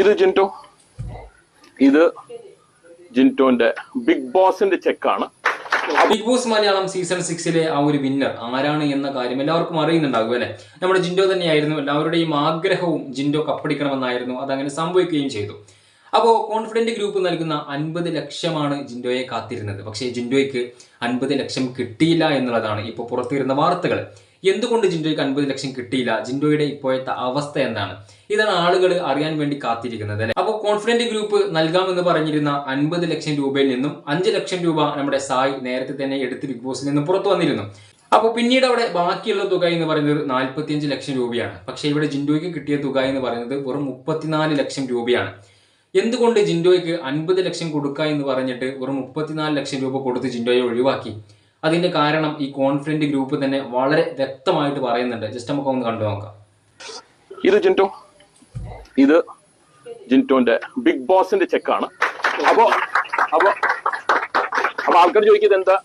ഇത് ജിന്റു. ഇത് ജിന്റോന്റെ ബിഗ് ബോസിന്റെ ചെക്ക് ആണ് ബിഗ് ബോസ് മലയാളം സീസൺ സിക്സിലെ ആ ഒരു വിന്നർ ആരാണ് എന്ന കാര്യം എല്ലാവർക്കും അറിയുന്നുണ്ടാകും അല്ലെ? നമ്മുടെ ജിൻഡോ തന്നെയായിരുന്നു. എല്ലാവരുടെയും ആഗ്രഹവും ജിൻഡോ കപ്പടിക്കണമെന്നായിരുന്നു. അതങ്ങനെ സംഭവിക്കുകയും ചെയ്തു. അപ്പോൾ കോൺഫിഡന്റ് ഗ്രൂപ്പ് നൽകുന്ന അൻപത് ലക്ഷമാണ് ജിൻഡോയെ കാത്തിരുന്നത്. പക്ഷേ ജിൻഡോയ്ക്ക് അൻപത് ലക്ഷം കിട്ടിയില്ല എന്നുള്ളതാണ് ഇപ്പോൾ പുറത്തുവരുന്ന വാർത്തകൾ. എന്തുകൊണ്ട് ജിൻഡോയ്ക്ക് അൻപത് ലക്ഷം കിട്ടിയില്ല? ജിൻഡോയുടെ ഇപ്പോഴത്തെ അവസ്ഥ എന്താണ്? ഇതാണ് ആളുകൾ അറിയാൻ വേണ്ടി കാത്തിരിക്കുന്നത് അല്ലെ? അപ്പോൾ കോൺഫിഡന്റ് ഗ്രൂപ്പ് നൽകാമെന്ന് പറഞ്ഞിരുന്ന അൻപത് ലക്ഷം രൂപയിൽ നിന്നും അഞ്ച് ലക്ഷം രൂപ നമ്മുടെ സായി നേരത്തെ തന്നെ എടുത്ത് ബിഗ് ബോസിൽ നിന്ന് പുറത്തു വന്നിരുന്നു. അപ്പോൾ പിന്നീട് അവിടെ ബാക്കിയുള്ള തുക എന്ന് പറയുന്നത് നാൽപ്പത്തിയഞ്ച് ലക്ഷം രൂപയാണ്. പക്ഷേ ഇവിടെ ജിൻഡോയ്ക്ക് കിട്ടിയ തുക എന്ന് പറയുന്നത് വെറും മുപ്പത്തിനാല് ലക്ഷം രൂപയാണ്. എന്തുകൊണ്ട് ജിൻഡോയ്ക്ക് അൻപത് ലക്ഷം കൊടുക്കുക എന്ന് പറഞ്ഞിട്ട് വെറും മുപ്പത്തിനാല് ലക്ഷം രൂപ കൊടുത്ത് ജിൻഡോയെ ഒഴിവാക്കി? അതിന്റെ കാരണം ഈ കോൺഫിഡന്റ് ഗ്രൂപ്പ് തന്നെ വളരെ വ്യക്തമായിട്ട് പറയുന്നുണ്ട്. ജസ്റ്റ് നമുക്ക് ഒന്ന് കണ്ടു നോക്കാം. ഇത് ജിന്റോ. ഇത് ജിന്റോന്റെ ബിഗ് ബോസിന്റെ ചെക്കാണ് അപ്പോ അപ്പോ അപ്പൊ ആൾക്കാർ ചോദിക്കുന്നത് എന്താ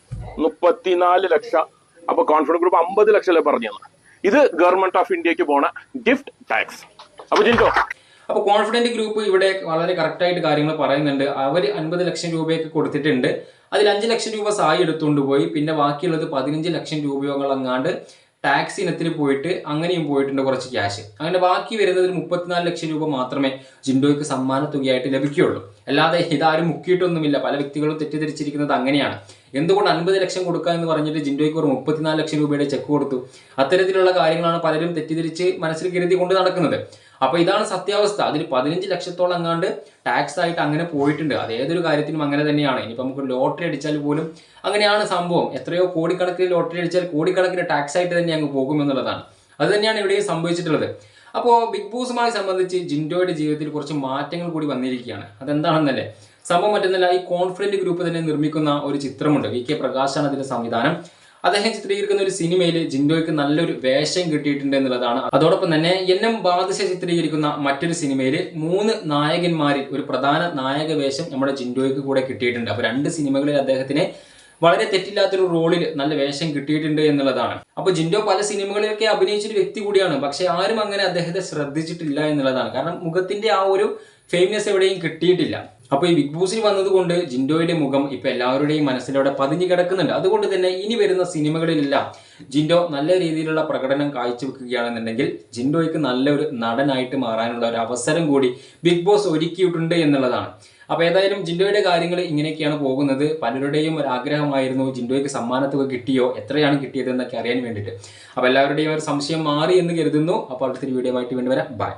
മുപ്പത്തിനാല് ലക്ഷം. അപ്പൊ കോൺഫിഡൻസ് ഗ്രൂപ്പ് അമ്പത് ലക്ഷം അല്ലേ പറഞ്ഞു ഇത് ഗവൺമെന്റ് ഓഫ് ഇന്ത്യയ്ക്ക് പോണ ഗിഫ്റ്റ് ടാക്സ് അപ്പൊ ജിന്റോ അപ്പോൾ കോൺഫിഡന്റ് ഗ്രൂപ്പ് ഇവിടെ വളരെ കറക്റ്റായിട്ട് കാര്യങ്ങൾ പറയുന്നുണ്ട്. അവർ അൻപത് ലക്ഷം രൂപയൊക്കെ കൊടുത്തിട്ടുണ്ട്. അതിൽ അഞ്ച് ലക്ഷം രൂപ സായി എടുത്തുകൊണ്ട് പോയി. പിന്നെ ബാക്കിയുള്ളത് പതിനഞ്ച് ലക്ഷം രൂപയോളങ്ങാണ്ട് ടാക്സ് ഇനത്തിൽ പോയിട്ട് അങ്ങനെയും പോയിട്ടുണ്ട് കുറച്ച് ക്യാഷ് അങ്ങനെ ബാക്കി വരുന്നതിൽ മുപ്പത്തിനാല് ലക്ഷം രൂപ മാത്രമേ ജിൻഡോയ്ക്ക് സമ്മാന തുകയായിട്ട് ലഭിക്കുകയുള്ളൂ. അല്ലാതെ ഇതാരും മുക്കിയിട്ടൊന്നുമില്ല. പല വ്യക്തികളും തെറ്റിദ്ധരിച്ചിരിക്കുന്നത് അങ്ങനെയാണ്. എന്തുകൊണ്ട് അൻപത് ലക്ഷം കൊടുക്കുക എന്ന് പറഞ്ഞിട്ട് ജിൻഡോയ്ക്ക് ഒരു മുപ്പത്തിനാല് ലക്ഷം രൂപയുടെ ചെക്ക് കൊടുത്തു? അത്തരത്തിലുള്ള കാര്യങ്ങളാണ് പലരും തെറ്റിദ്ധരിച്ച് മനസ്സിൽ കരുതി കൊണ്ട് നടക്കുന്നത്. അപ്പൊ ഇതാണ് സത്യാവസ്ഥ. അതിൽ പതിനഞ്ച് ലക്ഷത്തോളം അങ്ങാണ്ട് ടാക്സ് ആയിട്ട് അങ്ങനെ പോയിട്ടുണ്ട്. അത് ഏതൊരു കാര്യത്തിനും അങ്ങനെ തന്നെയാണ്. ഇനിയിപ്പോൾ നമുക്ക് ലോട്ടറി അടിച്ചാൽ പോലും അങ്ങനെയാണ് സംഭവം. എത്രയോ കോടിക്കണക്കിന് ലോട്ടറി അടിച്ചാൽ കോടിക്കണക്കിന് ടാക്സ് ആയിട്ട് തന്നെ അങ്ങ് പോകും എന്നുള്ളതാണ്. അത് തന്നെയാണ് ഇവിടെയും സംഭവിച്ചിട്ടുള്ളത്. അപ്പോൾ ബിഗ് ബോസുമായി സംബന്ധിച്ച് ജിൻഡോയുടെ ജീവിതത്തിൽ കുറച്ച് മാറ്റങ്ങൾ കൂടി വന്നിരിക്കുകയാണ്. അതെന്താണെന്നല്ലേ? സംഭവം മറ്റൊന്നല്ല ഈ കോൺഫിഡന്റ് ഗ്രൂപ്പ് തന്നെ നിർമ്മിക്കുന്ന ഒരു ചിത്രമുണ്ട്. വി കെ പ്രകാശാണ് അതിന്റെ സംവിധാനം. അദ്ദേഹം ചിത്രീകരിക്കുന്ന ഒരു സിനിമയിൽ ജിൻഡോയ്ക്ക് നല്ലൊരു വേഷം കിട്ടിയിട്ടുണ്ട് എന്നുള്ളതാണ്. അതോടൊപ്പം തന്നെ എന്നും ബാധിച്ച ചിത്രീകരിക്കുന്ന മറ്റൊരു സിനിമയിൽ മൂന്ന് നായകന്മാരിൽ ഒരു പ്രധാന നായക വേഷം നമ്മുടെ ജിൻഡോയ്ക്ക് കൂടെ കിട്ടിയിട്ടുണ്ട്. അപ്പൊ രണ്ട് സിനിമകളിൽ അദ്ദേഹത്തിന് വളരെ തെറ്റില്ലാത്തൊരു റോളിൽ നല്ല വേഷം കിട്ടിയിട്ടുണ്ട് എന്നുള്ളതാണ്. അപ്പൊ ജിൻഡോ പല സിനിമകളിലൊക്കെ അഭിനയിച്ചൊരു വ്യക്തി കൂടിയാണ്. പക്ഷെ ആരും അങ്ങനെ അദ്ദേഹത്തെ ശ്രദ്ധിച്ചിട്ടില്ല എന്നുള്ളതാണ്. കാരണം മുഖത്തിന്റെ ആ ഒരു ഫേമസ് എവിടെയും കിട്ടിയിട്ടില്ല. അപ്പൊ ഈ ബിഗ് ബോസിൽ വന്നതുകൊണ്ട് ജിൻഡോയുടെ മുഖം ഇപ്പൊ എല്ലാവരുടെയും മനസ്സിലൂടെ പതിഞ്ഞു കിടക്കുന്നുണ്ട്. അതുകൊണ്ട് തന്നെ ഇനി വരുന്ന സിനിമകളിലെല്ലാം ജിൻഡോ നല്ല രീതിയിലുള്ള പ്രകടനം കാഴ്ചവെക്കുകയാണെന്നുണ്ടെങ്കിൽ ജിൻഡോയ്ക്ക് നല്ലൊരു നടനായിട്ട് മാറാനുള്ള ഒരു അവസരം കൂടി ബിഗ് ബോസ് ഒരുക്കിയിട്ടുണ്ട് എന്നുള്ളതാണ്. അപ്പോൾ ഏതായാലും ജിൻഡോയുടെ കാര്യങ്ങൾ ഇങ്ങനെയൊക്കെയാണ് പോകുന്നത്. പലരുടെയും ഒരു ആഗ്രഹമായിരുന്നു ജിൻഡോയ്ക്ക് സമ്മാനത്തുക കിട്ടിയോ എത്രയാണ് കിട്ടിയത് എന്നൊക്കെ അറിയാൻ വേണ്ടിയിട്ട്. അപ്പോൾ എല്ലാവരുടെയും ഒരു സംശയം മാറി എന്ന് കരുതുന്നു. അപ്പോൾ അടുത്തൊരു വീഡിയോ ആയിട്ട് വേണ്ടി വരാം. ബൈ